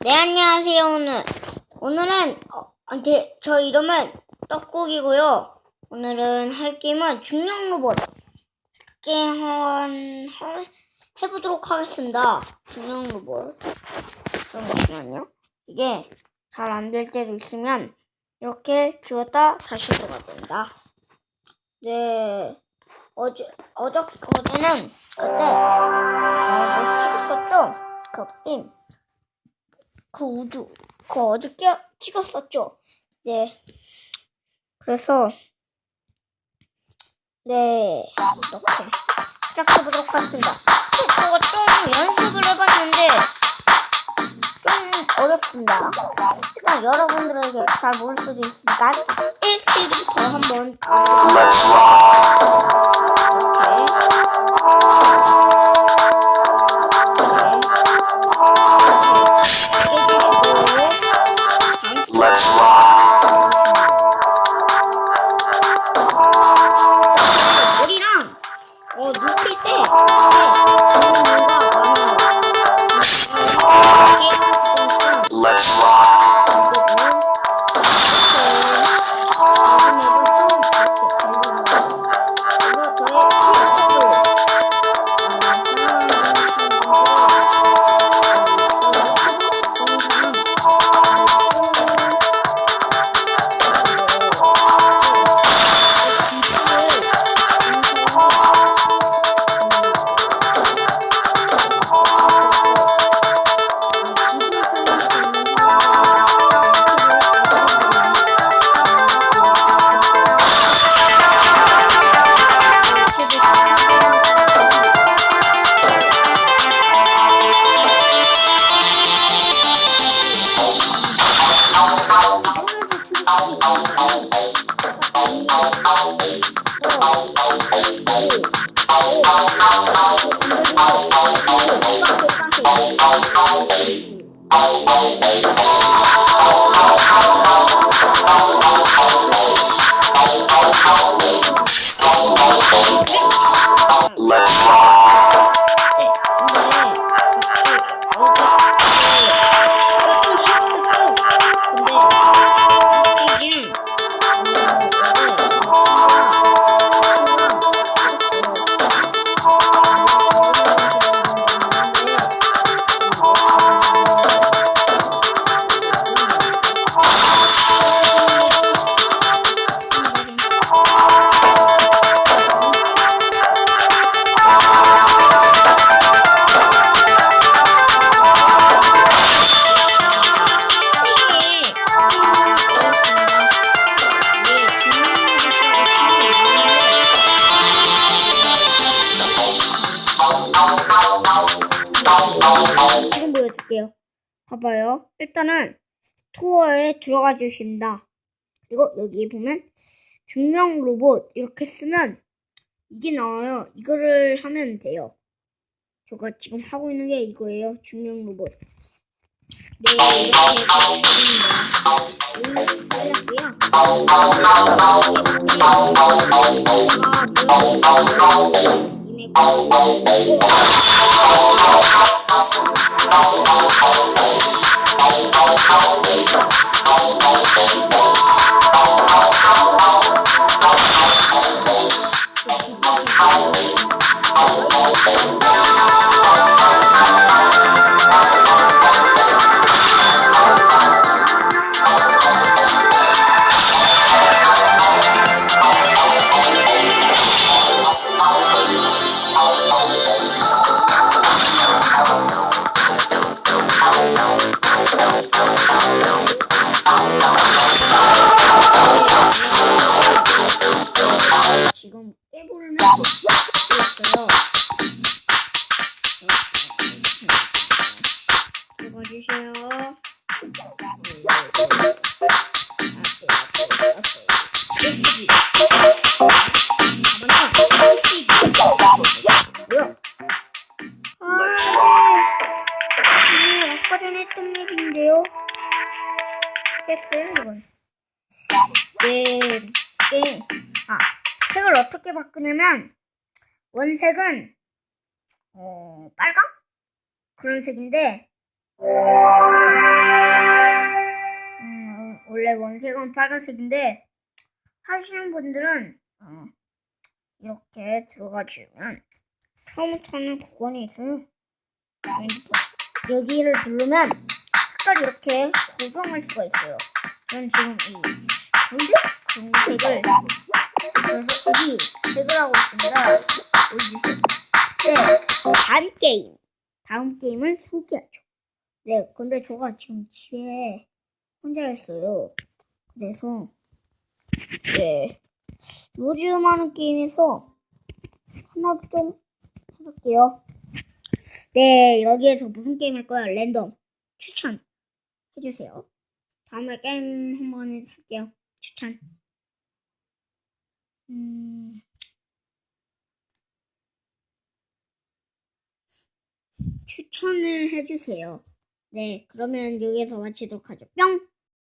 네, 안녕하세요, 오늘. 오늘은, 어, 아, 네, 저 이름은 떡국이고요. 오늘은 할 게임은 중력 로봇. 게임 해보도록 하겠습니다. 중력 로봇. 잠깐만요. 이게 잘 안 될 때도 있으면 이렇게 지웠다 다시 들어가줍니다. 네. 어제, 어저, 어제는 그때, 어, 뭐 찍었었죠? 그 게임. 그 우주 그 어저께 찍었었죠. 네. 그래서 네 이렇게 시작해보도록 하겠습니다. 제가 좀 연습을 해봤는데 좀 어렵습니다. 일단 여러분들에게 잘 모를 수도 있으니까 1세기부터 한번 Thank you. 지금 보여줄게요. 봐봐요. 일단은 스토어에 들어가 주십니다. 그리고 여기 보면 중형 로봇 이렇게 쓰면 이게 나와요. 이거를 하면 돼요. 제가 지금 하고 있는 게 이거예요. 중형 로봇. 네, 이렇게 해서 준비합니다. 지금 했어요. 읽어주세요. 네. 깼어요, 이건. 네, 게임. 아, 색을 어떻게 바꾸냐면, 원색은, 어, 빨강? 그런 색인데, 음, 원래 원색은 빨간색인데, 하시는 분들은, 어, 이렇게 들어가주면, 처음부터는 구간이 있어요. 여기를 누르면, 색깔이 이렇게 고정할 수가 있어요. 전 지금 이? 금색을, 그래서 여기 색을 하고 있습니다. 네, 다음 게임. 다음 게임을 소개하죠. 네, 근데 제가 지금 집에 혼자였어요. 그래서, 네, 요즘 하는 게임에서 하나 좀 해볼게요. 네, 여기에서 무슨 게임 할 거야? 랜덤. 추천. 해주세요. 다음에 게임 한번 할게요. 추천. 추천을 해주세요. 네, 그러면 여기서 마치도록 하죠. 뿅!